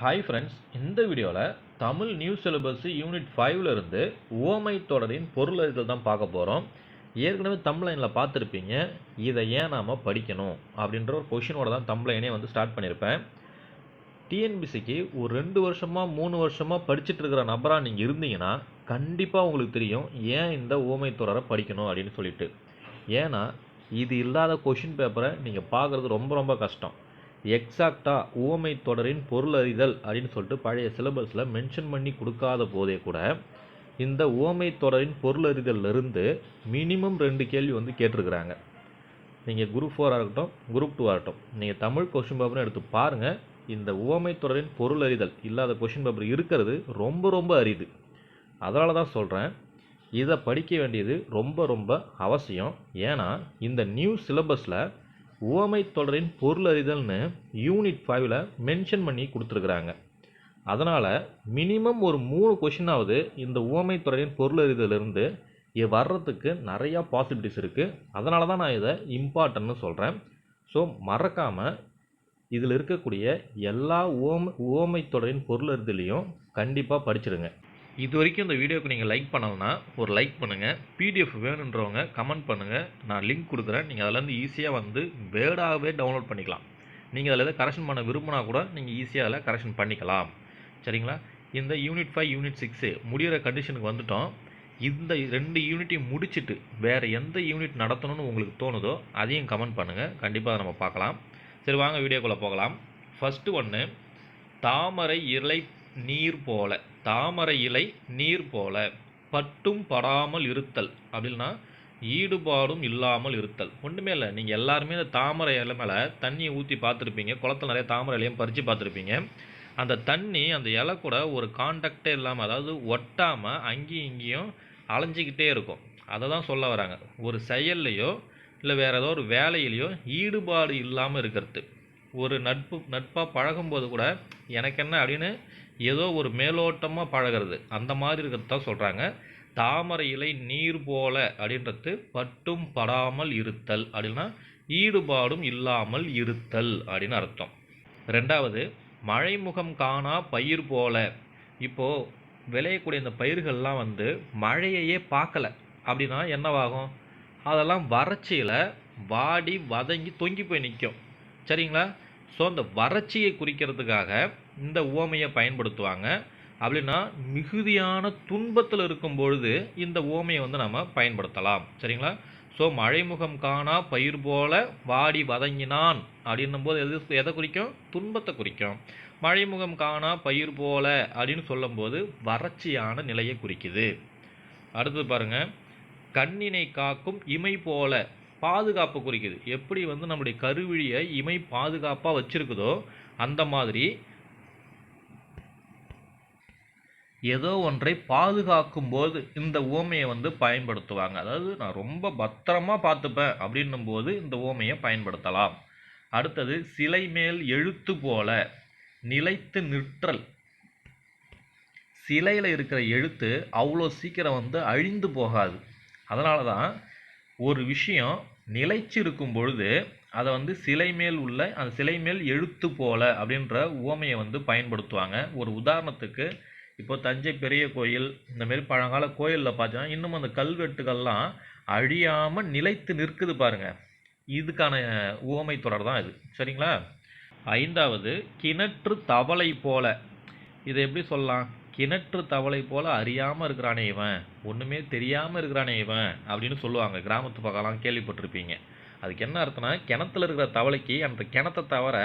Hi friends இந்த வீடியோவில் Tamil news syllabus unit ஃபைவ்ல இருந்து ஓமை தொடரின் பொருள் அறிதல் தான் பார்க்க போகிறோம் ஏற்கனவே தம்ப்ளைனில் பார்த்துருப்பீங்க. இதை ஏன் நாம் படிக்கணும்? அப்படின்ற ஒரு கொஷினோட தான் தம்ப்ளைனே வந்து ஸ்டார்ட் பண்ணியிருப்பேன் டிஎன்பிசிக்கு ஒரு ரெண்டு வருஷமாக மூணு வருஷமாக படிச்சுட்டு இருக்கிற நபராக நீங்கள் இருந்தீங்கன்னா கண்டிப்பாக உங்களுக்கு தெரியும் ஏன் இந்த ஓமை தொடரை படிக்கணும் அப்படின்னு சொல்லிட்டு. ஏன்னா இது இல்லாத கொஷின் பேப்பரை நீங்கள் பார்க்குறது ரொம்ப ரொம்ப கஷ்டம். எக்ஸாக்டாக உவமை தொடரின் பொருள் அறிதல் அப்படின்னு சொல்லிட்டு பழைய சிலபஸில் மென்ஷன் பண்ணி கொடுக்காத போதே கூட இந்த உவமை தொடரின் பொருள் அறிதல்ல இருந்து மினிமம் ரெண்டு கேள்வி வந்து கேட்டிருக்கிறாங்க. நீங்கள் குரூப் ஃபோராக இருக்கட்டும் குரூப் டூவாக இருக்கட்டும் நீங்கள் தமிழ் கொஷின் பேப்பரும் எடுத்து பாருங்கள் இந்த உவமை தொடரின் பொருள் அறிதல் இல்லாத கொஷின் பேப்பர் இருக்கிறது ரொம்ப ரொம்ப அரிது. அதனால தான் சொல்கிறேன் இதை படிக்க வேண்டியது ரொம்ப ரொம்ப அவசியம். ஏன்னா இந்த நியூ சிலபஸில் உவமை தொடரின் பொருள் அறிதல்னு யூனிட் ஃபைவ்ல மென்ஷன் பண்ணி கொடுத்துருக்குறாங்க. அதனால் மினிமம் ஒரு மூணு கொஷினாவது இந்த உவமை தொடரின் பொருள் அறிதலிருந்து வர்றதுக்கு நிறையா பாசிபிலிட்டிஸ் இருக்குது அதனால தான் நான் இதை இம்பார்ட்டன்னு சொல்கிறேன் ஸோ மறக்காமல் இதில் இருக்கக்கூடிய எல்லா ஓம ஓமை தொடரின் பொருள் அறிதலையும் கண்டிப்பாக படிச்சிடுங்க இது வரைக்கும் இந்த வீடியோக்கு நீங்கள் லைக் பண்ணலன்னா ஒரு லைக் பண்ணுங்கள் பிடிஎஃப் வேணுன்றவங்க கமெண்ட் பண்ணுங்கள் நான் லிங்க் கொடுக்குறேன். நீங்கள் அதிலேருந்து ஈஸியாக வந்து வேர்டாகவே டவுன்லோட் பண்ணிக்கலாம். நீங்கள் அதில் எதாவது கரெக்ஷன் பண்ண விரும்பினா கூட நீங்கள் ஈஸியாக அதில் கரெக்ஷன் பண்ணிக்கலாம். சரிங்களா? இந்த யூனிட் ஃபைவ் யூனிட் சிக்ஸு முடிகிற கண்டிஷனுக்கு வந்துட்டோம். இந்த ரெண்டு யூனிட்டையும் முடிச்சுட்டு வேறு எந்த யூனிட் நடத்தணும்னு உங்களுக்கு தோணுதோ அதையும் கமெண்ட் பண்ணுங்கள் கண்டிப்பாக நம்ம பார்க்கலாம். சரி வாங்க வீடியோக்குள்ளே போகலாம். ஃபஸ்ட்டு ஒன்று தாமரை இலை நீர் போல. தாமரை இலை நீர் போல பட்டும் படாமல் இருத்தல் அப்படின்னா ஈடுபாடும் இல்லாமல் இருத்தல். ஒன்றுமே இல்லை. நீங்கள் எல்லாருமே இந்த தாமரை இலை மேலே தண்ணியை ஊற்றி பார்த்துருப்பீங்க. குளத்துல நிறைய தாமரை இலையும் பறித்து பார்த்துருப்பீங்க. அந்த தண்ணி அந்த இலை கூட ஒரு காண்டாக்டே இல்லாமல் அதாவது ஒட்டாமல் அங்கேயும் இங்கேயும் அலைஞ்சிக்கிட்டே இருக்கும். அதை தான் சொல்ல வராங்க. ஒரு செயல்லையோ இல்லை வேறு ஏதோ ஒரு வேலையிலையோ ஈடுபாடு இல்லாமல் இருக்கிறது. ஒரு நட்பு நட்பாக பழகும்போது கூட எனக்கு என்ன அப்படின்னு ஏதோ ஒரு மேலோட்டமாக பழகிறது. அந்த மாதிரி இருக்கிறது தான் சொல்கிறாங்க தாமரை இலை நீர் போல அப்படின்றது பட்டும் படாமல் இருத்தல் அப்படின்னா ஈடுபாடும் இல்லாமல் இருத்தல் அப்படின்னு அர்த்தம். ரெண்டாவது மழைமுகம் காணா பயிர் போல. இப்போது விளையக்கூடிய இந்த பயிர்கள்லாம் வந்து மழையையே பார்க்கல. அப்படின்னா என்னவாகும்? அதெல்லாம் வறட்சியில் வாடி வதங்கி தொங்கி போய் நிற்கும் சரிங்களா? ஸோ அந்த வறட்சியை குறிக்கிறதுக்காக இந்த உவமையை பயன்படுத்துவாங்க. அப்படின்னா மிகுதியான துன்பத்தில் இருக்கும் பொழுது இந்த உவமையை வந்து நம்ம பயன்படுத்தலாம். சரிங்களா? ஸோ மழைமுகம் காணா பயிர் போல வாடி வதங்கினான் அப்படின்னும் போது எது எதை குறிக்கும்? துன்பத்தை குறிக்கும். மழைமுகம் காணா பயிர் போல அப்படின்னு சொல்லும்போது வறட்சியான நிலையை குறிக்குது. அடுத்து பாருங்க. கண்ணினை காக்கும் இமை போல பாதுகாப்பு குறிக்குது. எப்படி வந்து நம்முடைய கருவிழியை இமை பாதுகாப்பாக வச்சுருக்குதோ அந்த மாதிரி ஏதோ ஒன்றை பாதுகாக்கும் போது இந்த ஓமையை வந்து பயன்படுத்துவாங்க. அதாவது நான் ரொம்ப பத்திரமா பார்த்துப்பேன் அப்படின்னும் போது இந்த ஓமையை பயன்படுத்தலாம். அடுத்தது சிலை மேல் எழுத்து போல நிலைத்து நிற்றல். சிலையில் இருக்கிற எழுத்து அவ்வளோ சீக்கிரம் வந்து அழிந்து போகாது. அதனால தான் ஒரு விஷயம் நிலைச்சு இருக்கும் பொழுது அதை வந்து சிலை மேல் உள்ள அந்த சிலை மேல் எழுத்து போல அப்படின்ற உவமையை வந்து பயன்படுத்துவாங்க. ஒரு உதாரணத்துக்கு இப்போ தஞ்சை பெரிய கோயில் இந்தமாரி பழங்கால கோயிலில் பார்த்தீங்கன்னா இன்னும் அந்த கல்வெட்டுகள்லாம் அழியாமல் நிலைத்து நிற்குது பாருங்கள் இதுக்கான உவமை தொடர் தான் இது. சரிங்களா? ஐந்தாவது கிணற்று தவளை போல. இதை எப்படி சொல்லலாம்? கிணற்று தவளை போல அறியாமல் இருக்கிறானே இவன். ஒன்றுமே தெரியாமல் இருக்கிறானே இவன் அப்படின்னு சொல்லுவாங்க. கிராமத்து பக்கம்லாம் கேள்விப்பட்டிருப்பீங்க. அதுக்கு என்ன அர்த்தம்னா கிணத்துல இருக்கிற தவளைக்கு அந்த கிணத்தை தவிர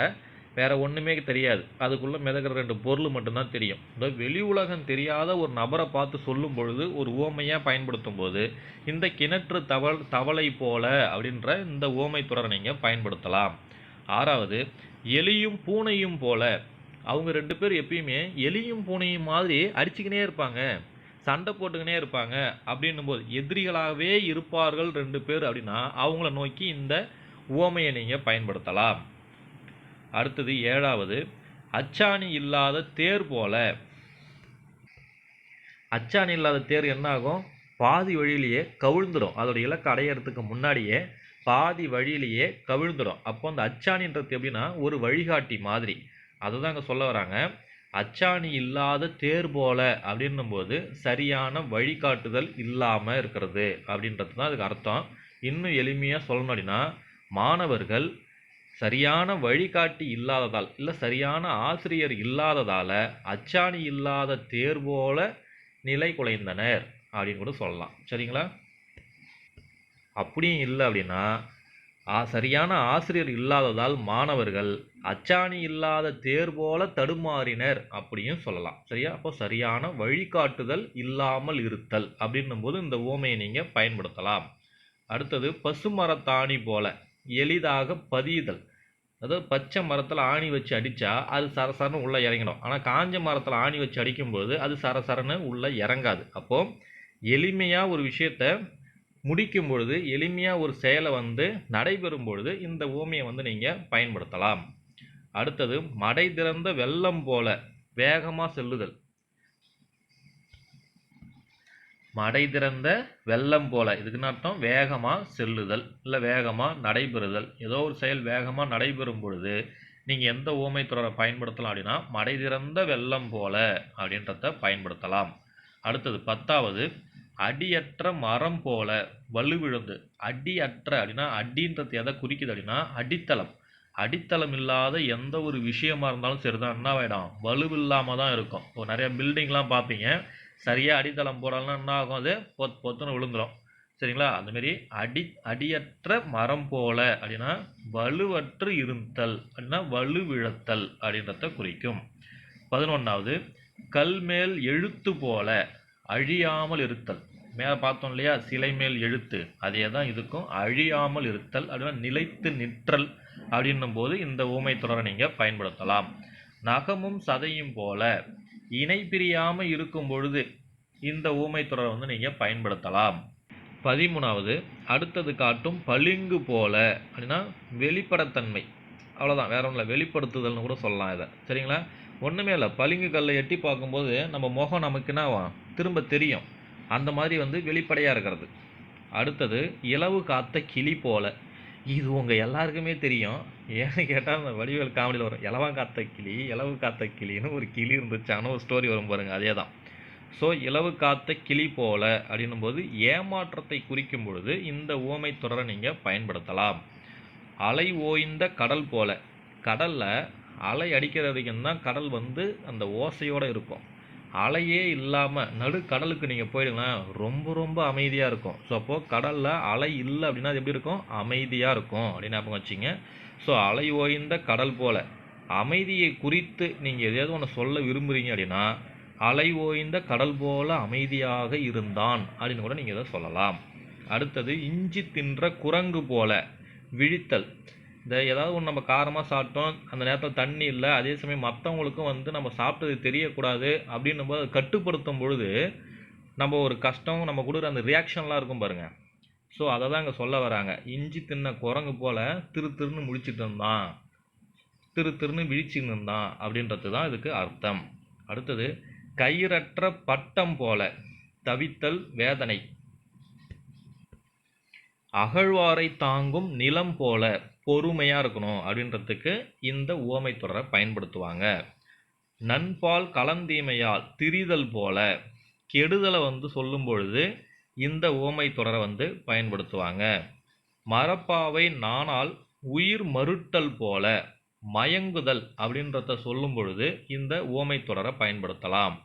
வேற ஒன்றுமே தெரியாது. அதுக்குள்ளே மிதக்கிற ரெண்டு பொருள் மட்டும்தான் தெரியும். இந்த வெளி உலகம் தெரியாத ஒரு நபரை பார்த்து சொல்லும் பொழுது ஒரு ஓமையாக பயன்படுத்தும் போது இந்த கிணற்று தவள் தவளை போல அப்படின்ற இந்த ஓமை தொடரை நீங்கள் பயன்படுத்தலாம். ஆறாவது எலியும் பூனையும் போல. அவங்க ரெண்டு பேரும் எப்பயுமே எலியும் பூனையும் மாதிரி அடிச்சுக்கினே இருப்பாங்க. சண்டை போட்டுக்கினே இருப்பாங்க. அப்படின்னும் போது எதிரிகளாகவே இருப்பார்கள் ரெண்டு பேர் அப்படின்னா அவங்கள நோக்கி இந்த ஓமையை நீங்கள் பயன்படுத்தலாம். அடுத்தது ஏழாவது அச்சாணி இல்லாத தேர் போல. அச்சாணி இல்லாத தேர் என்ன ஆகும் பாதி வழியிலேயே கவிழ்ந்துடும் அதோட இலக்கு அடையிறதுக்கு முன்னாடியே பாதி வழியிலேயே கவிழ்ந்துடும் அப்போ அந்த அச்சாணின்றது எப்படின்னா ஒரு வழிகாட்டி மாதிரி. அதை தான் அங்கே சொல்ல வராங்க. அச்சாணி இல்லாத தேர் போல அப்படின்னும்போது சரியான வழிகாட்டுதல் இல்லாமல் இருக்கிறது அப்படின்றது தான் அதுக்கு அர்த்தம். இன்னும் எளிமையாக சொல்லணும் அப்படின்னா மாணவர்கள் சரியான வழிகாட்டி இல்லாததால் இல்லை சரியான ஆசிரியர் இல்லாததால் அச்சாணி இல்லாத தேர் போல நிலை குலைந்தனர் அப்படின்னு கூட சொல்லலாம். சரிங்களா? அப்படியும் இல்லை அப்படின்னா சரியான ஆசிரியர் இல்லாததால் மாணவர்கள் அச்சாணி இல்லாத தேர் போல தடுமாறினர் அப்படியும் சொல்லலாம். சரியா? அப்போ சரியான வழிகாட்டுதல் இல்லாமல் இருத்தல் அப்படின்னும் போது இந்த ஓமையை நீங்கள் பயன்படுத்தலாம். அடுத்தது பசுமரத்தாணி போல. எளிதாக பதியுதல். அதாவது பச்சை மரத்தில் ஆணி வச்சு அடித்தா அது சரசரன்னு உள்ளே இறங்கிடும். ஆனால் காஞ்ச மரத்தில் ஆணி வச்சு அடிக்கும்போது அது சரசரன்னு உள்ளே இறங்காது. அப்போது எளிமையாக ஒரு விஷயத்த முடிக்கும் பொழுது எளிமையாக ஒரு செயலை வந்து நடைபெறும் பொழுது இந்த ஓமையை வந்து நீங்கள் பயன்படுத்தலாம். அடுத்தது மடை திறந்த வெள்ளம் போல வேகமாக செல்லுதல். மடை திறந்த வெள்ளம் போல. இதுக்குன்னு அர்த்தம் வேகமாக செல்லுதல் இல்லை வேகமாக நடைபெறுதல். ஏதோ ஒரு செயல் வேகமாக நடைபெறும் பொழுது நீங்கள் எந்த ஓமை தொடரை பயன்படுத்தலாம் அப்படின்னா மடை திறந்த வெள்ளம் போல அப்படின்றத பயன்படுத்தலாம். அடுத்தது பத்தாவது அடியற்ற மரம் போல வலுவிழந்து அடியற்ற அப்படின்னா அடின்றது எதை குறிக்குது அப்படின்னா அடித்தளம். அடித்தளம் இல்லாத எந்த ஒரு விஷயமா இருந்தாலும் சரிதான். என்ன ஆகிடும் வலுவில்லாமல் தான் இருக்கும். இப்போ நிறைய பில்டிங்லாம் பார்ப்பீங்க. சரியாக அடித்தளம் போடலாம் என்ன ஆகும் அது பொத் பொத்துன்னு விழுந்துரும். சரிங்களா? அந்தமாரி அடி அடியற்ற மரம் போல அப்படின்னா வலுவற்று இருத்தல் அப்படின்னா வலுவிழத்தல் அப்படின்றத குறிக்கும். பதினொன்றாவது கல் மேல் எழுத்து போல அழியாமல் இருத்தல். மேலே பார்த்தோம் இல்லையா? சிலை மேல் எழுத்து. அதே தான் இதுக்கும் அழியாமல் இருத்தல் அப்படின்னா நிலைத்து நிற்றல் அப்படின்னும் போது இந்த ஊமை தொடரை நீங்கள் பயன்படுத்தலாம். நகமும் சதையும் போல இணை பிரியாமல் இருக்கும் பொழுது இந்த ஊமை தொடரை வந்து நீங்கள் பயன்படுத்தலாம். பதிமூணாவது அடுத்தது காட்டும் பளிங்கு போல அப்படின்னா வெளிப்படத்தன்மை. அவ்வளோதான் வேற ஒன்றும் இல்லை வெளிப்படுத்துதல்னு கூட சொல்லலாம் இதை. சரிங்களா? ஒன்றுமே இல்லை. பளிங்கு கல்லை எட்டி பார்க்கும்போது நம்ம முகம் நமக்கு என்ன ஆகும்? திரும்ப தெரியும். அந்த மாதிரி வந்து வெளிப்படையாக இருக்கிறது. அடுத்தது இலவு காத்த கிளி போல. இது உங்கள் எல்லாருக்குமே தெரியும். ஏன்னு கேட்டால் அந்த வடிவேல் காமெடியில் வரும் இலவா காத்த கிளி இலவு காத்த கிளின்னு ஒரு கிளி இருந்துச்சான ஒரு ஸ்டோரி வரும் பாருங்கள் அதே தான். ஸோ இலவு காத்த கிளி போல அப்படின்னும் போது ஏமாற்றத்தை குறிக்கும் பொழுது இந்த ஓமை தொடரை நீங்கள் பயன்படுத்தலாம். அலை ஓய்ந்த கடல் போல. கடலில் அலை அடிக்கிறதுக்கு தான் கடல் வந்து அந்த ஓசையோடு இருக்கும். அலையே இல்லாமல் நடு கடலுக்கு நீங்கள் போயிடுங்களேன் ரொம்ப ரொம்ப அமைதியாக இருக்கும். ஸோ அப்போது கடலில் அலை இல்லை அப்படின்னா அது எப்படி இருக்கும்? அமைதியாக இருக்கும் அப்படின்னு ஞாபகம் வச்சிங்க. ஸோ அலை ஓய்ந்த கடல் போல் அமைதியை குறித்து நீங்கள் எதையாவது ஒன்று சொல்ல விரும்புகிறீங்க அப்படின்னா அலை ஓய்ந்த கடல் போல அமைதியாக இருந்தான் அப்படின்னு கூட நீங்கள் இதை சொல்லலாம். அடுத்தது இஞ்சி தின்ற குரங்கு போல விழித்தல். இந்த ஏதாவது ஒன்று நம்ம காரமாக சாப்பிட்டோம் அந்த நேரத்தில் தண்ணி இல்லை அதே சமயம் மற்றவங்களுக்கும் வந்து நம்ம சாப்பிட்டது தெரியக்கூடாது அப்படின்னும் போது அதை கட்டுப்படுத்தும் பொழுது நம்ம ஒரு கஷ்டம் நம்ம கொடுக்குற அந்த ரியாக்ஷன்லாம் இருக்கும் பாருங்கள் ஸோ அதை தான் இங்கே சொல்ல வராங்க. இஞ்சி தின்ன குரங்கு போல் திரு திருன்னு முடிச்சுட்டு இருந்தான். திரு திருன்னு விழிச்சுன்னு இருந்தான் அப்படின்றது தான் இதுக்கு அர்த்தம். அடுத்தது கயிறற்ற பட்டம் போல தவித்தல் வேதனை. அகழ்வாரை தாங்கும் நிலம் போல பொறுமையாக இருக்கணும் அப்படின்றதுக்கு இந்த உவமை தொடரை பயன்படுத்துவாங்க. நண்பால் கலந்தீமையால் திரிதல் போல கெடுதலை வந்து சொல்லும் பொழுது இந்த உவமை தொடரை வந்து பயன்படுத்துவாங்க. மரப்பாவை நாணால் உயிர் மறுட்டல் போல மயங்குதல் அப்படின்றத சொல்லும் பொழுது இந்த உவமை தொடரை பயன்படுத்தலாம்.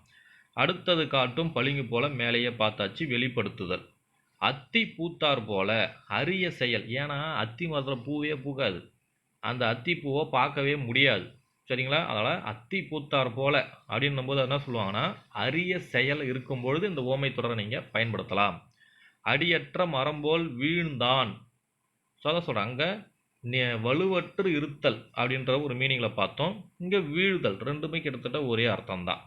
அடுத்தது காட்டும் பளிங்கு போல மேலேயே பார்த்தாச்சு வெளிப்படுத்துதல். அத்தி பூத்தார் போல அரிய செயல். ஏன்னா அத்தி மரத்தில் பூவே பூக்காது. அந்த அத்தி பூவை பார்க்கவே முடியாது. சரிங்களா? அதனால் அத்தி பூத்தார் போல அப்படின்னும் போது என்ன சொல்லுவாங்கன்னா அரிய செயல் இருக்கும் பொழுது இந்த ஓமை தொடரை நீங்கள் பயன்படுத்தலாம். அடியற்ற மரம் போல் வீழ்ந்தான். ஸோ அதை சொல்கிறேன் அங்கே வலுவற்று இருத்தல் அப்படின்ற ஒரு மீனிங்கில் பார்த்தோம். இங்கே வீழ்தல் ரெண்டுமே கிட்டத்தட்ட ஒரே அர்த்தம்தான்.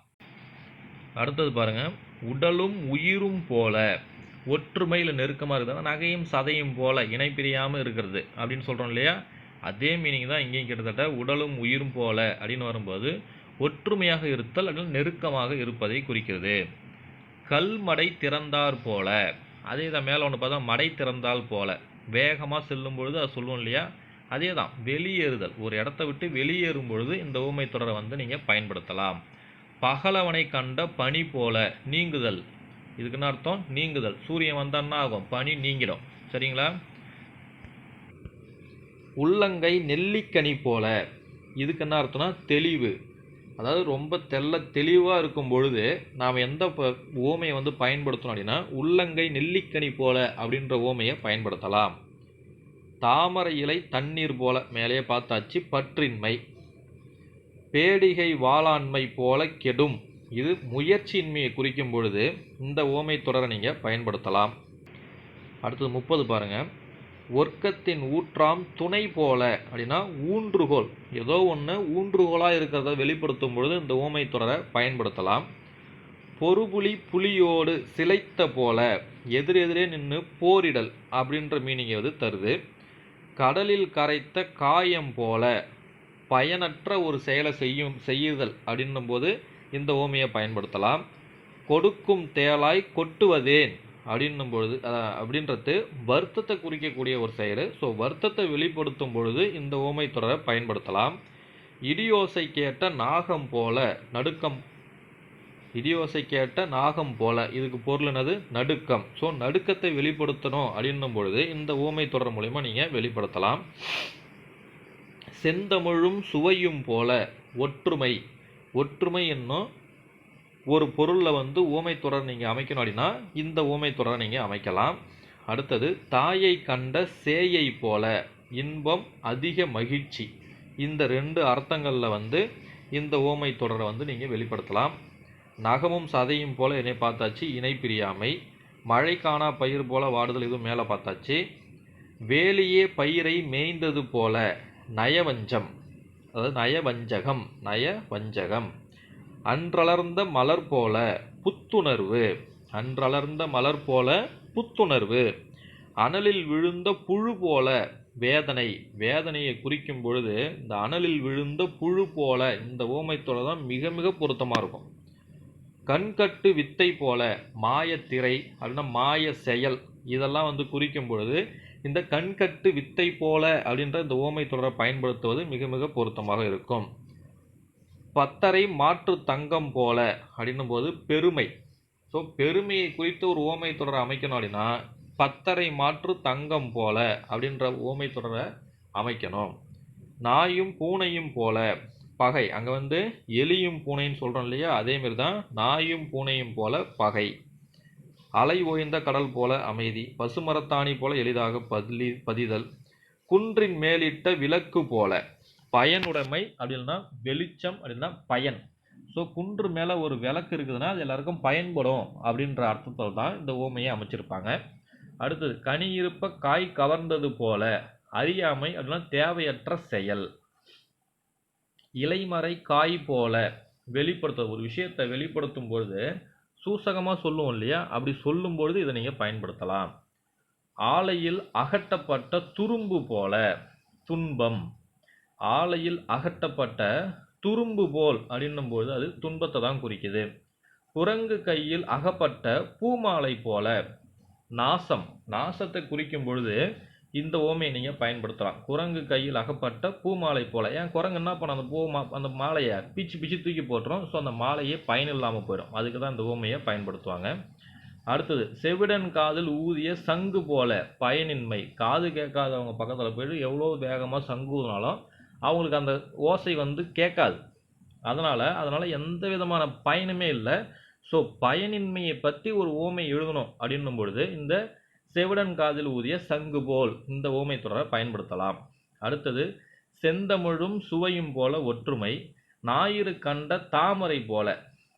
அடுத்தது பாருங்கள் உடலும் உயிரும் போல. ஒற்றுமையில் நெருக்கமாக இருக்குது. நகையும் சதையும் போல இணைப்பிரியாமல் இருக்கிறது அப்படின்னு சொல்கிறோம் இல்லையா? அதே மீனிங் தான் இங்கேயும் கிட்டத்தட்ட உடலும் உயிரும் போல அப்படின்னு வரும்போது ஒற்றுமையாக இருத்தல் அல்லது நெருக்கமாக இருப்பதை குறிக்கிறது. கல்மடை திறந்தார் போல. அதே தான் மேலே ஒன்று பார்த்தா மடை திறந்தால் போல. வேகமாக செல்லும் பொழுது அதை சொல்லுவோம் இல்லையா? அதே தான் வெளியேறுதல். ஒரு இடத்த விட்டு வெளியேறும் பொழுது இந்த ஊமை தொடரை வந்து நீங்கள் பயன்படுத்தலாம். பகலவனை கண்ட பனி போல நீங்குதல். இதுக்கு என்ன அர்த்தம் நீங்குதல். சூரியன் வந்தான்னா ஆகும்? பனி நீங்கிடும். சரிங்களா? உள்ளங்கை நெல்லிக்கனி போல. இதுக்கு என்ன அர்த்தம்னா தெளிவு. அதாவது ரொம்ப தெள்ள தெளிவாக இருக்கும் பொழுது நாம் எந்த ப ஓமையை வந்து பயன்படுத்தணும் அப்படின்னா உள்ளங்கை நெல்லிக்கனி போல அப்படின்ற ஓமையை பயன்படுத்தலாம். தாமரை இலை தண்ணீர் போல. மேலேயே பார்த்தாச்சு பற்றின்மை. பேடிகை வாளாண்மை போல கெடும். இது முயற்சியின்மையை குறிக்கும் பொழுது இந்த ஓமை தொடரை நீங்கள் பயன்படுத்தலாம். அடுத்தது முப்பது பாருங்கள் ஒர்க்கத்தின் ஊற்றாம் துணை போல அப்படின்னா ஊன்றுகோல். ஏதோ ஒன்று ஊன்றுகோலாக இருக்கிறத வெளிப்படுத்தும் பொழுது இந்த ஓமை தொடரை பயன்படுத்தலாம். பொறுபுலி புலியோடு சிலைத்த போல எதிரெதிரே நின்று போரிடல் அப்படின்ற மீனிங்கை வந்து தருது. கடலில் கரைத்த காயம் போல பயனற்ற ஒரு செயலை செய்யும் செய்யுதல் அப்படின்னும் போது இந்த ஓமையை பயன்படுத்தலாம். கொடுக்கும் தேளாய் கொட்டுவதேன் அப்படின்னும் பொழுது அப்படின்றது வருத்தத்தை குறிக்கக்கூடிய ஒரு செயல். ஸோ வருத்தத்தை வெளிப்படுத்தும் பொழுது இந்த ஓமை தொடரை பயன்படுத்தலாம். இடியோசை கேட்ட நாகம் போல நடுக்கம். இடியோசை கேட்ட நாகம் போல இதுக்கு பொருள் என்னது? நடுக்கம். ஸோ நடுக்கத்தை வெளிப்படுத்தணும் அப்படின்னும் பொழுது இந்த ஓமை தொடர் மூலிமா நீங்கள் வெளிப்படுத்தலாம். செந்தமிழும் சுவையும் போல ஒற்றுமை. ஒற்றுமை என்னும் ஒரு பொருளில் வந்து ஊமை தொடர் நீங்கள் அமைக்கணும் அப்படின்னா இந்த ஊமை தொடரை நீங்கள் அமைக்கலாம். அடுத்தது தாயை கண்ட சேயை போல இன்பம் அதிக மகிழ்ச்சி. இந்த ரெண்டு அர்த்தங்களில் வந்து இந்த ஓமை தொடரை வந்து நீங்கள் வெளிப்படுத்தலாம். நகமும் சதையும் போல என்னை பார்த்தாச்சு இணை பிரியாமை. மழை காணா பயிர் போல வாடுதல் இதுவும் மேலே பார்த்தாச்சு. வேலியே பயிரை மேய்ந்தது போல நயவஞ்சம். அதாவது நயவஞ்சகம் நயவஞ்சகம். அன்றளர்ந்த மலர் போல புத்துணர்வு. அன்றளர்ந்த மலர் போல புத்துணர்வு. அனலில் விழுந்த புழு போல வேதனை. வேதனையை குறிக்கும் பொழுது இந்த அனலில் விழுந்த புழு போல இந்த ஓமைத்தோட தான் மிக மிக பொருத்தமாக இருக்கும். கண்கட்டு வித்தை போல மாயத்திரை அப்படின்னா மாய செயல் இதெல்லாம் வந்து குறிக்கும் பொழுது இந்த கண்கட்டு வித்தை போல அப்படின்ற இந்த ஓமை தொடரை பயன்படுத்துவது மிக மிக பொருத்தமாக இருக்கும். பத்தரை மாற்று தங்கம் போல அப்படின்னும் போது பெருமை. ஸோ பெருமையை குறித்து ஒரு ஓமை தொடரை அமைக்கணும் அப்படின்னா பத்தரை மாற்று தங்கம் போல அப்படின்ற ஓமை தொடரை அமைக்கணும். நாயும் பூனையும் போல பகை. அங்கே வந்து எலியும் பூனைன்னு சொல்கிறோம் இல்லையா? அதேமாரி தான் நாயும் பூனையும் போல பகை. அலை ஓய்ந்த கடல் போல அமைதி பசுமரத்தாணி போல எளிதாக பதிலி பதிதல் குன்றின் மேலிட்ட விளக்கு போல பயனுடைமை அப்படின்னா வெளிச்சம் அப்படின்னா பயன். ஸோ குன்று மேலே ஒரு விளக்கு இருக்குதுன்னா அது எல்லாருக்கும் பயன்படும் அப்படின்ற அர்த்தத்தில் தான் இந்த ஓமையை அமைச்சிருப்பாங்க. அடுத்தது கனி இருப்ப காய் கவர்ந்தது போல அறியாமை அப்படின்னா தேவையற்ற செயல். இலைமறை காய் போல வெளிப்படுத்த ஒரு விஷயத்தை வெளிப்படுத்தும் பொழுது சூசகமாக சொல்லுவோம் இல்லையா? அப்படி சொல்லும் பொழுது இதை நீங்கள் பயன்படுத்தலாம். ஆலையில் அகட்டப்பட்ட துரும்பு போல துன்பம். ஆலையில் அகட்டப்பட்ட துரும்பு போல் அப்படின்னும் பொழுது அது துன்பத்தை தான் குறிக்குது. குரங்கு கையில் அகப்பட்ட பூமாலை போல நாசம். நாசத்தை குறிக்கும் பொழுது இந்த ஓமையை நீங்கள் பயன்படுத்தலாம். குரங்கு கையில் அகப்பட்ட பூமாலை போல். ஏன் குரங்கு என்ன பண்ண அந்த பூ மா அந்த மாலையை பிச்சு பிச்சு தூக்கி போட்டுரும். ஸோ அந்த மாலையே பயன் இல்லாமல் போயிடும் அதுக்கு தான் இந்த ஓமையை பயன்படுத்துவாங்க. அடுத்தது செவிடன் காதில் ஊதிய சங்கு போல. பயனின்மை. காது கேட்காதவங்க பக்கத்தில் போயிட்டு எவ்வளோ வேகமாக சங்கு ஊதினாலும் அவங்களுக்கு அந்த ஓசை வந்து கேட்காது. அதனால் அதனால் எந்த விதமான பயனுமே இல்லை. ஸோ பயனின்மையை பற்றி ஒரு ஓமை எழுதணும் அப்படின்னும் பொழுது இந்த செவிடன் காதில் ஊதிய சங்கு போல் இந்த ஓமை தொடரை பயன்படுத்தலாம். அடுத்தது செந்தமிழும் சுவையும் போல ஒற்றுமை ஞாயிறு கண்ட தாமரை போல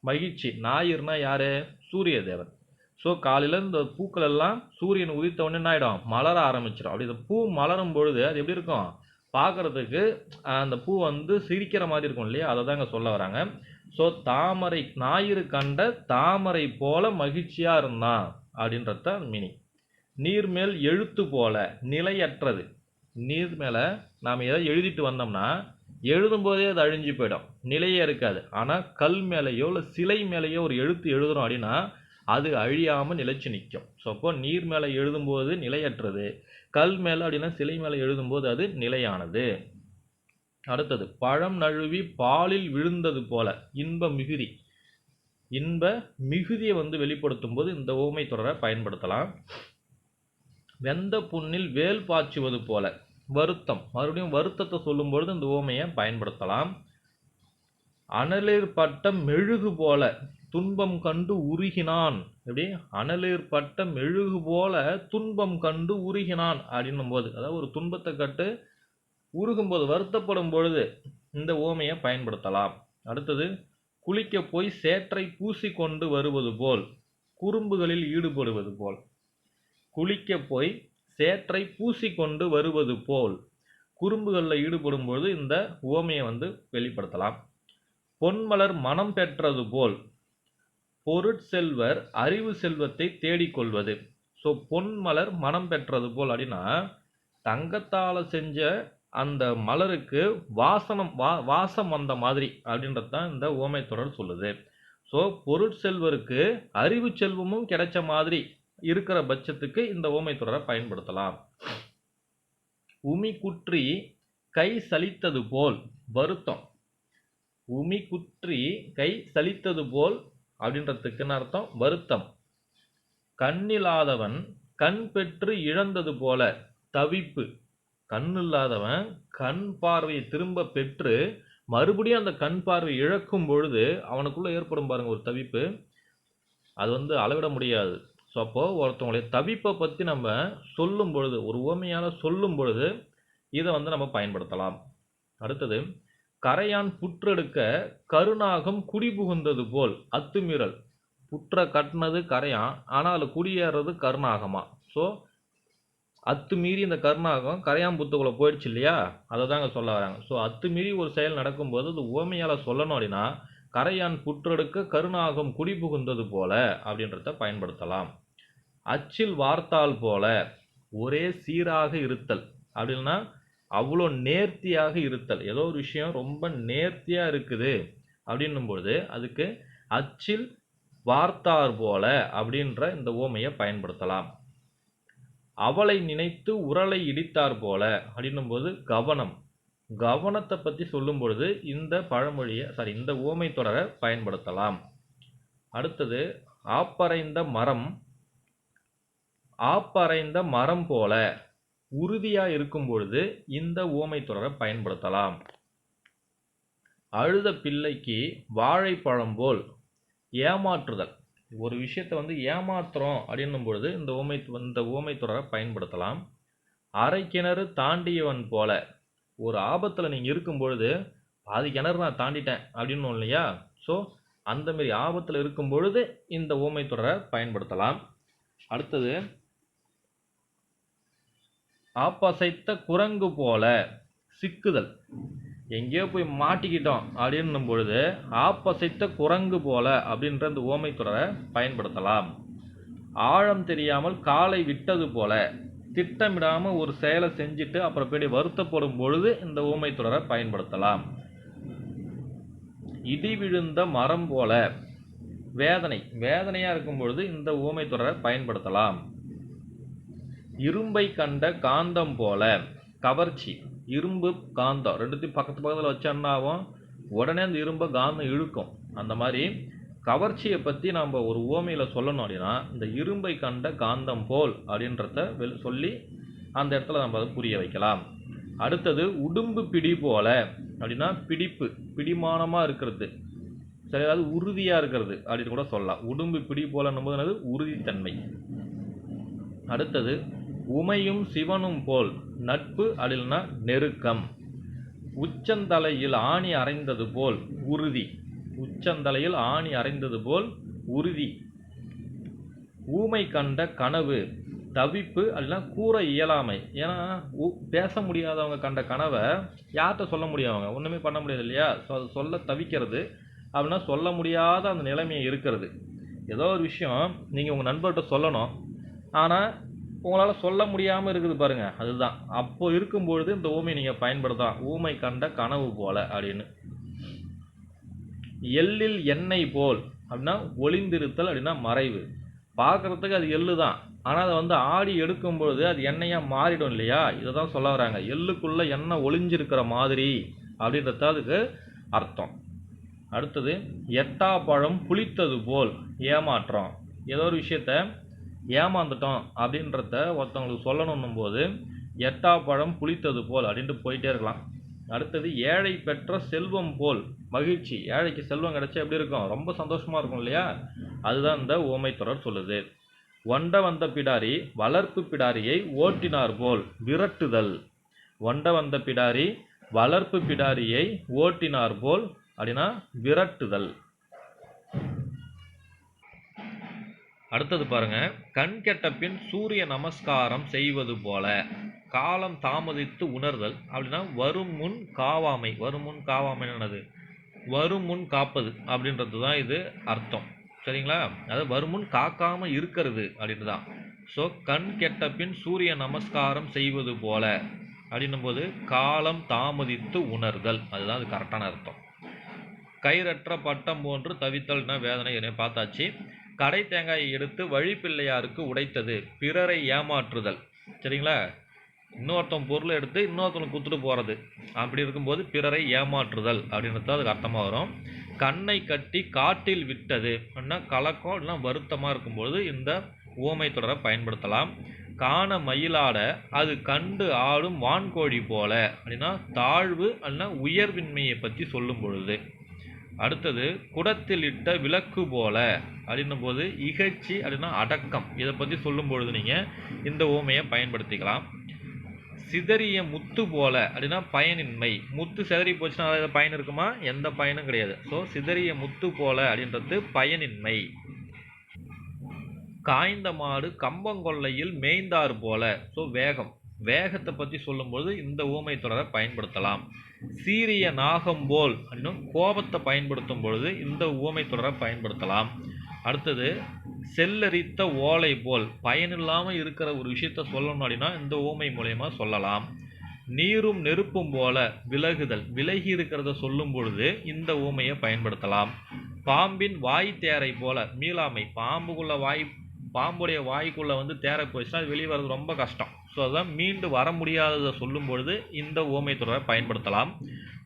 மகிழ்ச்சி. ஞாயிறுனா யாரு? சூரிய தேவன் ஸோ காலையில் இந்த பூக்கள் எல்லாம் சூரியன் உதித்த உடனே என்ன ஆகிடும் மலர ஆரம்பிச்சிடும். அப்படி இந்த பூ மலரும் பொழுது அது எப்படி இருக்கும்? பார்க்கறதுக்கு அந்த பூ வந்து சிரிக்கிற மாதிரி இருக்கும் இல்லையா? அதை தாங்க சொல்ல வராங்க. ஸோ தாமரை ஞாயிறு கண்ட தாமரை போல மகிழ்ச்சியாக இருந்தான் அப்படின்றத மீனிங் நீர் மேல் எழுத்து போல நிலையற்றது. நீர் மேலே நாம் எதாவது எழுதிட்டு வந்தோம்னா எழுதும்போதே அது அழிஞ்சு போயிடும். நிலையே இருக்காது. ஆனால் கல் மேலேயோ இல்லை சிலை மேலேயோ ஒரு எழுத்து எழுதுறோம் அப்படின்னா அது அழியாமல் நிலைச்சு நிற்கும் ஸோ அப்போ நீர் மேலே எழுதும்போது நிலையற்றது கல் மேலே அப்படின்னா சிலை மேலே எழுதும்போது அது நிலையானது. அடுத்தது பழம் நழுவி பாலில் விழுந்தது போல இன்ப மிகுதி. இன்ப மிகுதியை வந்து வெளிப்படுத்தும் போது இந்த ஓமை தொடரை பயன்படுத்தலாம். வெந்த புண்ணில் வேல் பாய்ச்சுவது போல. வருத்தம். மறுபடியும் வருத்தத்தை சொல்லும் பொழுது இந்த ஓமையை பயன்படுத்தலாம். அனலிற்பட்ட மெழுகு போல துன்பம் கண்டு உருகினான். எப்படி? அனலிற்பட்ட மெழுகு போல துன்பம் கண்டு உருகினான் அப்படின்னும் போது அதாவது ஒரு துன்பத்தை கட்டு உருகும்போது வருத்தப்படும் பொழுது இந்த ஓமையை பயன்படுத்தலாம். அடுத்தது குளிக்க போய் சேற்றை பூசிக்கொண்டு வருவது போல் குறும்புகளில் ஈடுபடுவது போல். குளிக்க போய் சேற்றை பூசிக்கொண்டு வருவது போல் குறும்புகளில் ஈடுபடும் பொழுது இந்த உவமையை வந்து வெளிப்படுத்தலாம். பொன்மலர் மனம் பெற்றது போல் பொருட்செல்வர் அறிவு செல்வத்தை தேடிக்கொள்வது. ஸோ பொன்மலர் மனம் பெற்றது போல் அப்படின்னா தங்கத்தால் செஞ்ச அந்த மலருக்கு வாசனம் வா வாசம் வந்த மாதிரி அப்படின்றது தான் இந்த ஓமை தொடர் சொல்லுது. ஸோ பொருட்செல்வருக்கு அறிவு செல்வமும் கிடைச்ச மாதிரி இருக்கிற பட்சத்துக்கு இந்த ஓமை தொடரை பயன்படுத்தலாம். உமி குற்றி கை சலித்தது போல் வருத்தம். உமி குற்றி கை சலித்தது போல் அப்படின்றதுக்குன்னு அர்த்தம்? வருத்தம். கண்ணில்லாதவன் கண் பெற்று இழந்தது போல தவிப்பு. கண் இல்லாதவன் கண் பார்வையை திரும்ப பெற்று மறுபடியும் அந்த கண் பார்வை இழக்கும் பொழுது அவனுக்குள்ளே ஏற்படும் பாருங்க ஒரு தவிப்பு. அது வந்து அளவிட முடியாது. ஸோ அப்போது ஒருத்தவங்களுடைய தவிப்பை பற்றி நம்ம சொல்லும் பொழுது ஒரு உவமையால் சொல்லும் பொழுது இதை வந்து நம்ம பயன்படுத்தலாம். அடுத்தது கரையான் புற்றெடுக்க கருணாகம் குடிபுகுந்தது போல் அத்துமீறல். புற்ற கட்டினது கரையான் ஆனால் அதில் குடியேறது கருணாகமா ஸோ அத்துமீறி இந்த கருணாகம் கரையான் புத்துக்குள்ளே போயிடுச்சு இல்லையா? அதை தாங்க சொல்ல வராங்க. ஸோ அத்துமீறி ஒரு செயல் நடக்கும்போது அது உவமையால் சொல்லணும் அப்படின்னா கரையான் புற்றெடுக்க கருநாகம் குடிபுகுந்தது போல அப்படின்றத பயன்படுத்தலாம். அச்சில் வார்த்தால் போல ஒரே சீராக இருத்தல். அப்படின்னா அவ்வளோ நேர்த்தியாக இருத்தல். ஏதோ ஒரு விஷயம் ரொம்ப நேர்த்தியாக இருக்குது அப்படின்னும் பொழுது அதுக்கு அச்சில் வார்த்தார் போல அப்படின்ற இந்த ஓமையை பயன்படுத்தலாம். அவளை நினைத்து உரலை இடித்தார் போல அப்படின்னும் போது கவனம். கவனத்தை பற்றி சொல்லும் பொழுது இந்த பழமொழியை சாரி இந்த ஓமை தொடரை பயன்படுத்தலாம். அடுத்தது ஆப்பறைந்த மரம் ஆப்பறைந்த மரம் போல உறுதியாக இருக்கும் பொழுது இந்த ஓமை தொடரை பயன்படுத்தலாம். அழுத பிள்ளைக்கு வாழைப்பழம் போல் ஏமாற்றுதல். ஒரு விஷயத்தை வந்து ஏமாத்துறோம் அப்படின்னும் பொழுது இந்த ஓமை இந்த ஓமை தொடரை பயன்படுத்தலாம். அரை கிணறு தாண்டியவன் போல ஒரு ஆபத்தில் நீங்கள் இருக்கும் பொழுது பாதி கிணறு நான் தாண்டிட்டேன் அப்படின்னு இல்லையா? ஸோ அந்தமாரி ஆபத்தில் இருக்கும் பொழுது இந்த ஓமை தொடரை பயன்படுத்தலாம். அடுத்தது ஆப்பசைத்த குரங்கு போல சிக்குதல். எங்கேயோ போய் மாட்டிக்கிட்டோம் அப்படின்னும் பொழுது ஆப்பசைத்த குரங்கு போல அப்படின்ற இந்த ஓமை தொடரை பயன்படுத்தலாம். ஆழம் தெரியாமல் காலை விட்டது போல திட்டமிடாமல் ஒரு செயலை செஞ்சுட்டு அப்புறம் போய் வருத்தப்படும் பொழுது இந்த ஊமை தொடரை பயன்படுத்தலாம். இடி விழுந்த மரம் போல வேதனை வேதனையாக இருக்கும் பொழுது இந்த ஊமை தொடரை பயன்படுத்தலாம். இரும்பை கண்ட காந்தம் போல கவர்ச்சி இரும்பு காந்தம் ரெண்டுத்தையும் பக்கத்து பக்கத்தில் வச்சா உடனே அந்த இரும்பை காந்தம் இழுக்கும். அந்த மாதிரி கவர்ச்சியை பற்றி நம்ம ஒரு ஓமையில் சொல்லணும் அப்படின்னா இந்த இரும்பை கண்ட காந்தம் போல் அப்படின்றத வெ- சொல்லி அந்த இடத்துல நம்ம அதை புரிய வைக்கலாம். அடுத்தது உடும்பு பிடி போல அப்படின்னா பிடிப்பு பிடிமானமாக இருக்கிறது. சரி அதாவது உறுதியாக இருக்கிறது அப்படின்னு கூட சொல்லலாம். உடும்பு பிடி போலன்னும் போது என்னது? உறுதித்தன்மை. அடுத்தது உமையும் சிவனும் போல் நட்பு அப்படின்னா நெருக்கம். உச்சந்தலையில் ஆணி அரைந்தது போல் உறுதி. உச்சந்தலையில் ஆணி அறைந்தது போல் உறுதி. ஊமை கண்ட கனவு தவிப்பு அப்படிலாம் கூற இயலாமை. ஏன்னா பேச முடியாதவங்க கண்ட கனவை யார்கிட்ட சொல்ல முடியும் அவங்க? ஒன்றுமே பண்ண முடியாது இல்லையா? ஸோ அது சொல்ல தவிக்கிறது. அப்படின்னா சொல்ல முடியாத அந்த நிலைமையை இருக்கிறது. ஏதோ ஒரு விஷயம் நீங்கள் உங்கள் நண்பர்கிட்ட சொல்லணும். ஆனால் உங்களால் சொல்ல முடியாமல் இருக்குது பாருங்கள் அதுதான். அப்போது இருக்கும்பொழுது இந்த ஊமை நீங்கள் பயன்படுத்தலாம். ஊமை கண்ட கனவு போல அப்படின்னு. எள்ளில் எண்ணெய் போல் அப்படின்னா ஒளிந்திருத்தல் அப்படின்னா மறைவு. பார்க்குறதுக்கு அது எள்ளு தான். ஆனால் அதை வந்து ஆடி எடுக்கும்பொழுது அது எண்ணெயாக மாறிடும் இல்லையா? இதை தான் சொல்ல வராங்க. எள்ளுக்குள்ளே எண்ணெய் ஒளிஞ்சிருக்கிற மாதிரி அப்படின்றது அதுக்கு அர்த்தம். அடுத்தது எட்டா பழம் புளித்தது போல் ஏமாற்றம். ஏதோ ஒரு விஷயத்த ஏமாந்துட்டோம் அப்படின்றத ஒருத்தவங்களுக்கு சொல்லணுன்னும் போது எட்டா பழம் புளித்தது போல் அப்படின்ட்டு போயிட்டே இருக்கலாம். அடுத்தது ஏழை பெற்ற செல்வம் போல் மகிழ்ச்சி. ஏழைக்கு செல்வம் கிடைச்சா எப்படி இருக்கும்? ரொம்ப சந்தோஷமாக இருக்கும் இல்லையா? அதுதான் இந்த ஓமை தொடர் சொல்லுது. ஒண்ட வந்த பிடாரி வளர்ப்பு பிடாரியை ஓட்டினார் போல் விரட்டுதல். ஒண்ட வந்த பிடாரி வளர்ப்பு பிடாரியை ஓட்டினார் போல் அப்படின்னா விரட்டுதல். அடுத்தது பாருங்க. கண் கெட்ட பின் சூரிய நமஸ்காரம் செய்வது போல. காலம் தாமதித்து உணர்தல். அப்படின்னா வரும் முன் காவாமை. வரும் முன் காவாமை என்னது? வரும் முன் காப்பது அப்படின்றது தான் இது அர்த்தம். சரிங்களா? அதாவது வரும் முன் காக்காமல் இருக்கிறது அப்படின்ட்டு தான் ஸோ கண் கெட்ட பின் சூரிய நமஸ்காரம் செய்வது போல அப்படின்னும் போது காலம் தாமதித்து உணர்தல். அதுதான் அது கரெக்டான அர்த்தம். கயிறற்ற பட்டம் போன்று தவித்தல்னா வேதனை என்ன பார்த்தாச்சு. கடை தேங்காயை எடுத்து வழிப்பிள்ளையாருக்கு உடைத்தது. பிறரை ஏமாற்றுதல். சரிங்களா? இன்னொருத்தன் பொருளை எடுத்து இன்னொருத்தனுக்கு கொடுத்துட்டு போகிறது அப்படி இருக்கும்போது பிறரை ஏமாற்றுதல் அப்படின்றது அதுக்கு அர்த்தமாக வரும். கண்ணை கட்டி காட்டில் விட்டது அப்படின்னா கலக்கம் இல்லைன்னா வருத்தமாக இருக்கும்போது இந்த ஓமை தொடரை பயன்படுத்தலாம். காண மயிலாட அது கண்டு ஆடும் வான்கோழி போல அப்படின்னா தாழ்வு அல்ல உயர்வின்மையை பற்றி சொல்லும் பொழுது. அடுத்தது குடத்தில் இட்ட விளக்கு போல அப்படின்னும் போது இகழ்ச்சி அப்படின்னா அடக்கம். இதை பற்றி சொல்லும் பொழுது நீங்கள் இந்த ஓமையை பயன்படுத்திக்கலாம். சிதறிய முத்து போல அப்படின்னா பயனின்மை. முத்து சிதறி போச்சுன்னா அதாவது பயன் இருக்குமா? எந்த பயனும் கிடையாது. ஸோ சிதறிய முத்து போல அப்படின்றது பயனின்மை. காய்ந்த மாடு கம்பங்கொல்லையில் மேய்ந்தாறு போல. ஸோ வேகம். வேகத்தை பற்றி சொல்லும்போது இந்த ஊமை தொடரை பயன்படுத்தலாம். சீரிய நாகம் போல் அப்படின்னும் கோபத்தை பயன்படுத்தும் பொழுது இந்த ஊமை தொடரை பயன்படுத்தலாம். அடுத்தது செல்லரித்த ஓலை போல் பயனில்லாமல் இருக்கிற ஒரு விஷயத்த சொல்லணும் அப்படின்னா இந்த ஊமை மூலயமா சொல்லலாம். நீரும் நெருப்பும் போல விலகுதல் விலகி இருக்கிறத சொல்லும் பொழுது இந்த ஊமையை பயன்படுத்தலாம். பாம்பின் வாய் தேரை போல மீளாமை பாம்புக்குள்ள வாய் பாம்புடைய வாய்க்குள்ள வந்து தேரை போயிடுச்சுன்னா அது வெளியே வர்றது ரொம்ப கஷ்டம். ஸோ அதான் மீண்டு வர முடியாததை சொல்லும் பொழுது இந்த ஓமை தொடரை பயன்படுத்தலாம்.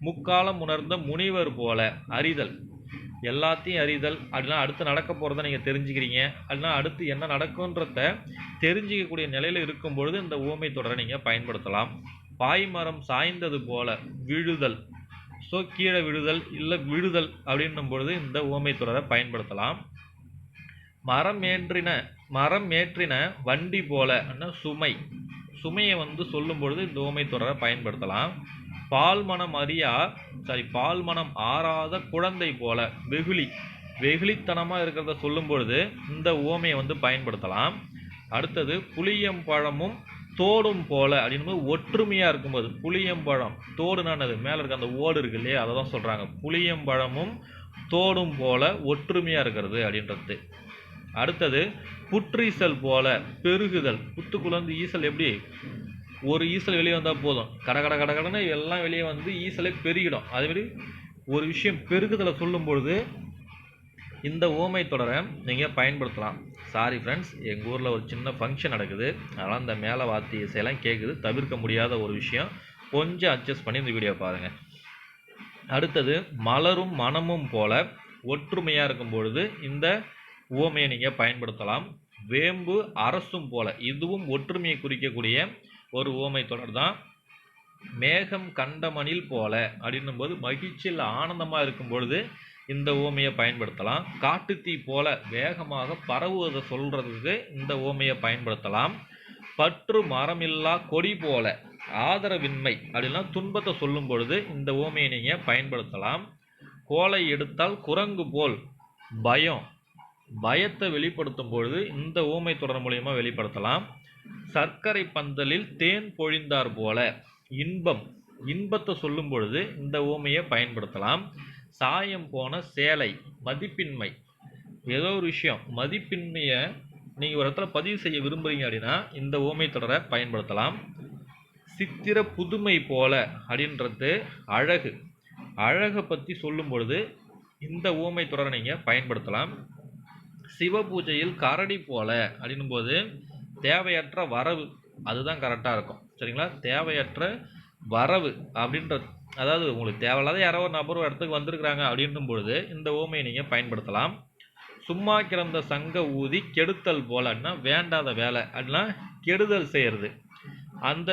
முக்காலம் உணர்ந்த முனிவர் போல அறிதல் எல்லாத்தையும் அறிதல் அப்படின்னா அடுத்து நடக்க போகிறத நீங்கள் தெரிஞ்சுக்கிறீங்க. அப்படின்னா அடுத்து என்ன நடக்குன்றத தெரிஞ்சிக்கக்கூடிய நிலையில் இருக்கும் பொழுது இந்த ஊமை தொடரை நீங்கள் பயன்படுத்தலாம். பாய்மரம் சாய்ந்தது போல விழுதல். ஸோ கீழே விழுதல் இல்லை விழுதல் அப்படின்னும் பொழுது இந்த ஊமை தொடரை பயன்படுத்தலாம். மரம் ஏற்றின மரம் ஏற்றின வண்டி போல சுமை. சுமையை வந்து சொல்லும் பொழுது இந்த ஊமை தொடரை பயன்படுத்தலாம். பால்மனம் அறியா சாரி பால்மனம் ஆறாத குழந்தை போல வெகுளி வெகுளித்தனமாக இருக்கிறத சொல்லும் பொழுது இந்த ஓமையை வந்து பயன்படுத்தலாம். அடுத்தது புளியம்பழமும் தோடும் போல அப்படின்னு ஒற்றுமையாக இருக்கும்போது புளியம்பழம் தோடுனானது மேலே இருக்க அந்த ஓடு இருக்கு இல்லையா? அதை தான் சொல்கிறாங்க புளியம்பழமும் தோடும் போல ஒற்றுமையாக இருக்கிறது அப்படின்றது. அடுத்தது புற்றீசல் போல பெருகுதல். புத்துக்குள்ளேருந்து ஈசல் எப்படி? ஒரு ஈசல் வெளியே வந்தால் போதும். கட கட கட கடன்னு எல்லாம் வெளியே வந்து ஈசலே பெருகிடும். அதேமாதிரி ஒரு விஷயம் பெருகுதலை சொல்லும் பொழுது இந்த ஓமை தொடரை நீங்கள் பயன்படுத்தலாம். சாரி ஃப்ரெண்ட்ஸ் எங்கள் ஊரில் ஒரு சின்ன ஃபங்க்ஷன் நடக்குது. அதனால் இந்த மேலே வாத்தி இசையெல்லாம் கேட்குது தவிர்க்க முடியாத ஒரு விஷயம். கொஞ்சம் அட்ஜஸ்ட் பண்ணி இந்த வீடியோ பாருங்கள் அடுத்தது மலரும் மனமும் போல ஒற்றுமையாக இருக்கும் பொழுது இந்த உவமையை நீங்கள் பயன்படுத்தலாம். வேம்பு அரசும் போல இதுவும் ஒற்றுமையை குறிக்கக்கூடிய ஒரு உவமை தொடர் தான் மேகம் கண்டமணில் போல அப்படின்னும் போது மகிழ்ச்சியில் ஆனந்தமாக இருக்கும் பொழுது இந்த ஓமையை பயன்படுத்தலாம். காட்டுத்தீ போல வேகமாக பரவுவதை சொல்கிறதுக்கு இந்த ஓமையை பயன்படுத்தலாம். பற்று மரமில்லா கொடி போல ஆதரவின்மை அப்படின்னா துன்பத்தை சொல்லும் பொழுது இந்த ஓமையை நீங்கள் பயன்படுத்தலாம். கோலை எடுத்தால் குரங்கு போல் பயம். பயத்தை வெளிப்படுத்தும் பொழுது இந்த ஓமை தொடர் மூலியமா வெளிப்படுத்தலாம். சர்க்கரை பந்தலில் தேன் பொழிந்தார் போல இன்பம் இன்பத்தை சொல்லும் பொழுது இந்த ஊமையை பயன்படுத்தலாம். சாயம் போன சேலை மதிப்பின்மை. ஏதோ ஒரு விஷயம் மதிப்பின்மையை நீங்கள் ஒரு இடத்துல பதிவு செய்ய விரும்புகிறீங்க அப்படின்னா இந்த ஊமை தொடரை பயன்படுத்தலாம். சித்திர புதுமை போல அப்படின்றது அழகு. அழகை பற்றி சொல்லும் பொழுது இந்த ஊமை தொடரை நீங்கள் பயன்படுத்தலாம். சிவ பூஜையில் கரடி போல அப்படின்னும் போது தேவையற்ற வரவு அதுதான் கரெக்டாக இருக்கும். சரிங்களா? தேவையற்ற வரவு அப்படின்ற அதாவது உங்களுக்கு தேவையில்லாத யாரோ ஒரு நபர் ஒரு இடத்துக்கு வந்திருக்கிறாங்க அப்படின்னும் பொழுது இந்த ஓமையை நீங்கள் பயன்படுத்தலாம். சும்மா கிடந்த சங்க ஊதி கெடுத்தல் போல அப்படின்னா வேண்டாத வேலை அப்படின்னா கெடுதல் செய்கிறது அந்த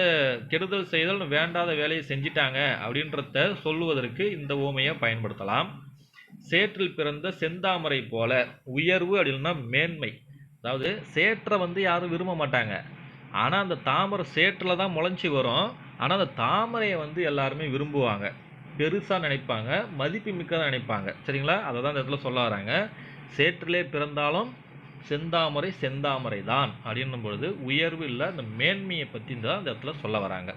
கெடுதல் செய்தல் வேண்டாத வேலையை செஞ்சிட்டாங்க அப்படின்றத சொல்லுவதற்கு இந்த ஓமையை பயன்படுத்தலாம். சேற்றில் பிறந்த செந்தாமரை போல உயர்வு அப்படின்னா மேன்மை. அதாவது சேற்றை வந்து யாரும் விரும்ப மாட்டாங்க. ஆனால் அந்த தாமரை சேற்றில் தான் முளைஞ்சி வரும். ஆனால் அந்த தாமரையை வந்து எல்லாருமே விரும்புவாங்க. பெருசாக நினைப்பாங்க மதிப்பு மிக்கதாக நினைப்பாங்க. சரிங்களா? அதை தான் இந்த இடத்துல சொல்ல வராங்க. சேற்றிலே பிறந்தாலும் செந்தாமரை செந்தாமரை தான் அப்படின்னும் பொழுது உயர்வு இல்லை அந்த மேன்மையை பற்றி தான் இந்த இடத்துல சொல்ல வராங்க.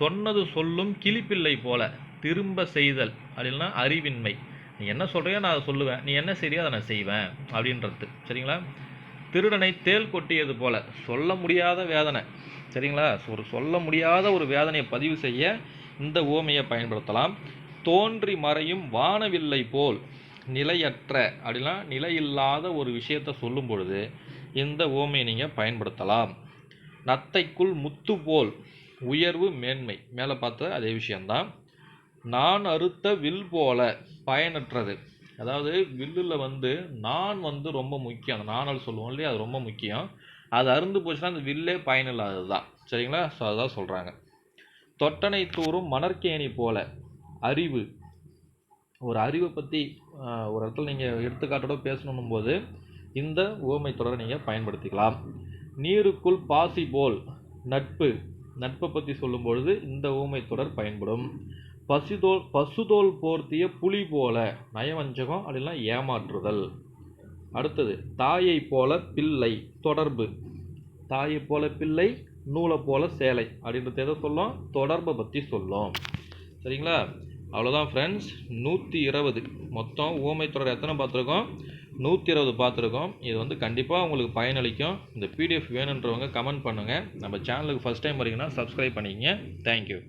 சொன்னது சொல்லும் கிளிப்பிள்ளை போல திரும்ப செய்தல் அப்படின்னா அறிவின்மை. நீ என்ன சொல்கிறியோ நான் அதை சொல்லுவேன். நீ என்ன செய்றியோ அதை நான் செய்வேன் அப்படின்றது. சரிங்களா? திருடனை தேள் கொட்டியது போல. சொல்ல முடியாத வேதனை. சரிங்களா? ஒரு சொல்ல முடியாத ஒரு வேதனையை பதிவு செய்ய இந்த ஓமையை பயன்படுத்தலாம். தோன்றி மறையும் வானவில்லை போல் நிலையற்ற அப்படின்னா நிலையில்லாத ஒரு விஷயத்தை சொல்லும் பொழுது இந்த ஓமையை நீங்கள் பயன்படுத்தலாம். நத்தைக்குள் முத்து போல் உயர்வு மேன்மை. மேலே பார்த்த அதே விஷயம்தான். நான் அறுத்த வில் போல பயனற்றது. அதாவது வில்லில் வந்து நான் வந்து ரொம்ப முக்கியம். அந்த நாணல் சொல்லுவோம் இல்லையா? அது ரொம்ப முக்கியம். அது அருந்து போச்சுன்னா அந்த வில்லே பயனில்லாதது தான் சரிங்களா? ஸோ அதுதான் சொல்கிறாங்க தொட்டனை தூரும் மணற்கேணி போல. அறிவு. ஒரு அறிவை பற்றி ஒரு இடத்துல நீங்கள் எடுத்துக்காட்டோட பேசணும் போது இந்த உவமை தொடரை நீங்கள் பயன்படுத்திக்கலாம். நீருக்குள் பாசி போல் நட்பு. நட்பை பற்றி சொல்லும் பொழுது இந்த ஊமை தொடர் பயன்படும். பசுதோல் பசுதோல் போர்த்திய புலி போல நயவஞ்சகம் அப்படின்னா ஏமாற்றுதல். அடுத்தது தாயை போல பிள்ளை தொடர்பு. தாயை போல பிள்ளை நூலை போல சேலை அப்படின்றது எதை சொல்லும்? தொடர்பை பற்றி சொல்லும். சரிங்களா? அவ்வளோதான் ஃப்ரெண்ட்ஸ் நூற்றி இருபது. மொத்தம் ஊமை தொடர் எத்தனை பார்த்துருக்கோம்? நூற்றி இருபது பார்த்துருக்கோம். இது வந்து கண்டிப்பாக உங்களுக்கு பயனளிக்கும். இந்த பிடிஎஃப் வேணுன்றவங்க கமெண்ட் பண்ணுங்கள் நம்ம சேனலுக்கு ஃபஸ்ட் டைம் வரீங்கன்னா சப்ஸ்கிரைப் பண்ணிக்கங்க. Thank you